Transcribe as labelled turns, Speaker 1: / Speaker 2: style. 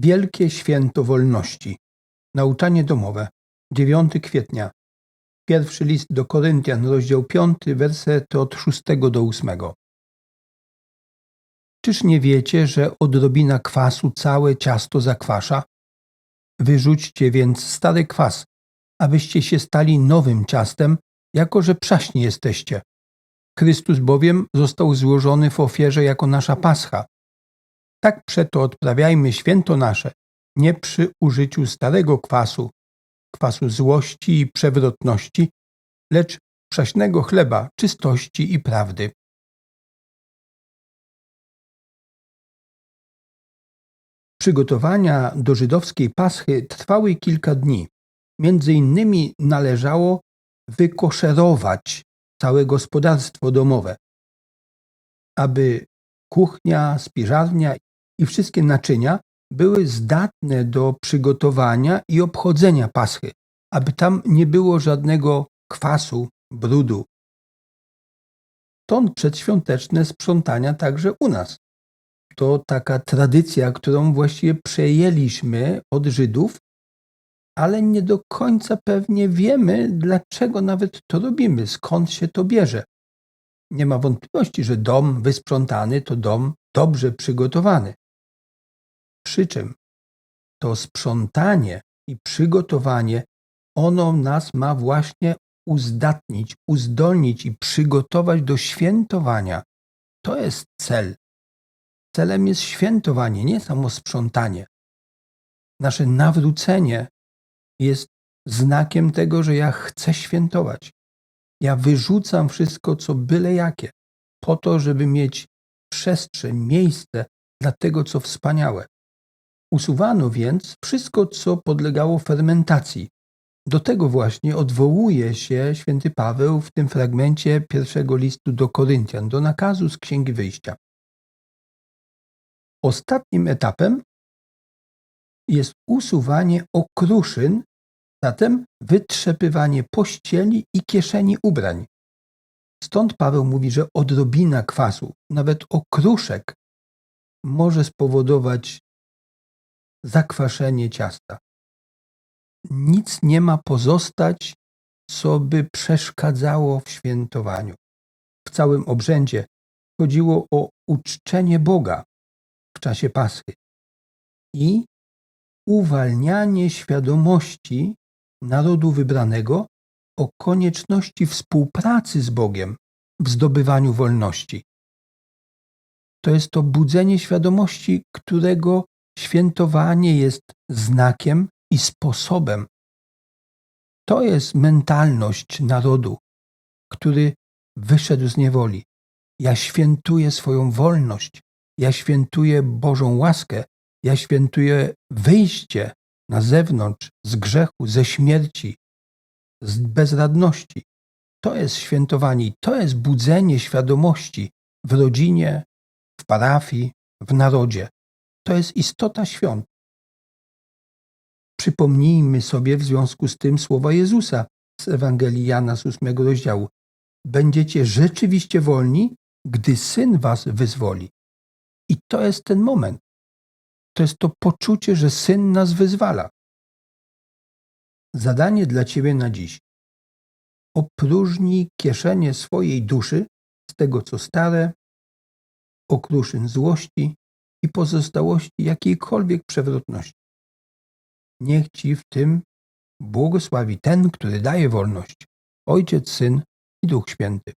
Speaker 1: Wielkie Święto Wolności. Nauczanie domowe. 9 kwietnia. Pierwszy list do Koryntian, rozdział 5, wersety od 6 do 8. Czyż nie wiecie, że odrobina kwasu całe ciasto zakwasza? Wyrzućcie więc stary kwas, abyście się stali nowym ciastem, jako że przaśni jesteście. Chrystus bowiem został złożony w ofierze jako nasza pascha. Tak przeto odprawiajmy święto nasze, nie przy użyciu starego kwasu, kwasu złości i przewrotności, lecz przaśnego chleba czystości i prawdy. Przygotowania do żydowskiej paschy trwały kilka dni. Między innymi należało wykoszerować całe gospodarstwo domowe, aby kuchnia, spiżarnia i wszystkie naczynia były zdatne do przygotowania i obchodzenia paschy, aby tam nie było żadnego kwasu, brudu. Stąd przedświąteczne sprzątania także u nas. To taka tradycja, którą właściwie przejęliśmy od Żydów, ale nie do końca pewnie wiemy, dlaczego nawet to robimy, skąd się to bierze. Nie ma wątpliwości, że dom wysprzątany to dom dobrze przygotowany. Przy czym to sprzątanie i przygotowanie, ono nas ma właśnie uzdatnić, uzdolnić i przygotować do świętowania. To jest cel. Celem jest świętowanie, nie samo sprzątanie. Nasze nawrócenie jest znakiem tego, że ja chcę świętować. Ja wyrzucam wszystko, co byle jakie, po to, żeby mieć przestrzeń, miejsce dla tego, co wspaniałe. Usuwano więc wszystko, co podlegało fermentacji. Do tego właśnie odwołuje się święty Paweł w tym fragmencie pierwszego listu do Koryntian, do nakazu z Księgi Wyjścia. Ostatnim etapem jest usuwanie okruszyn, zatem wytrzepywanie pościeli i kieszeni ubrań. Stąd Paweł mówi, że odrobina kwasu, nawet okruszek, może spowodować zakwaszenie ciasta. Nic nie ma pozostać, co by przeszkadzało w świętowaniu. W całym obrzędzie chodziło o uczczenie Boga w czasie Paschy i uwalnianie świadomości narodu wybranego o konieczności współpracy z Bogiem w zdobywaniu wolności. To jest to budzenie świadomości, którego świętowanie jest znakiem i sposobem. To jest mentalność narodu, który wyszedł z niewoli. Ja świętuję swoją wolność, ja świętuję Bożą łaskę, ja świętuję wyjście na zewnątrz z grzechu, ze śmierci, z bezradności. To jest świętowanie, to jest budzenie świadomości w rodzinie, w parafii, w narodzie. To jest istota świąt. Przypomnijmy sobie w związku z tym słowa Jezusa z Ewangelii Jana z 8 rozdziału. Będziecie rzeczywiście wolni, gdy Syn was wyzwoli. I to jest ten moment. To jest to poczucie, że Syn nas wyzwala. Zadanie dla Ciebie na dziś. Opróżnij kieszenie swojej duszy z tego, co stare, okruszyn złości i pozostałości jakiejkolwiek przewrotności. Niech Ci w tym błogosławi ten, który daje wolność, Ojciec, Syn i Duch Święty.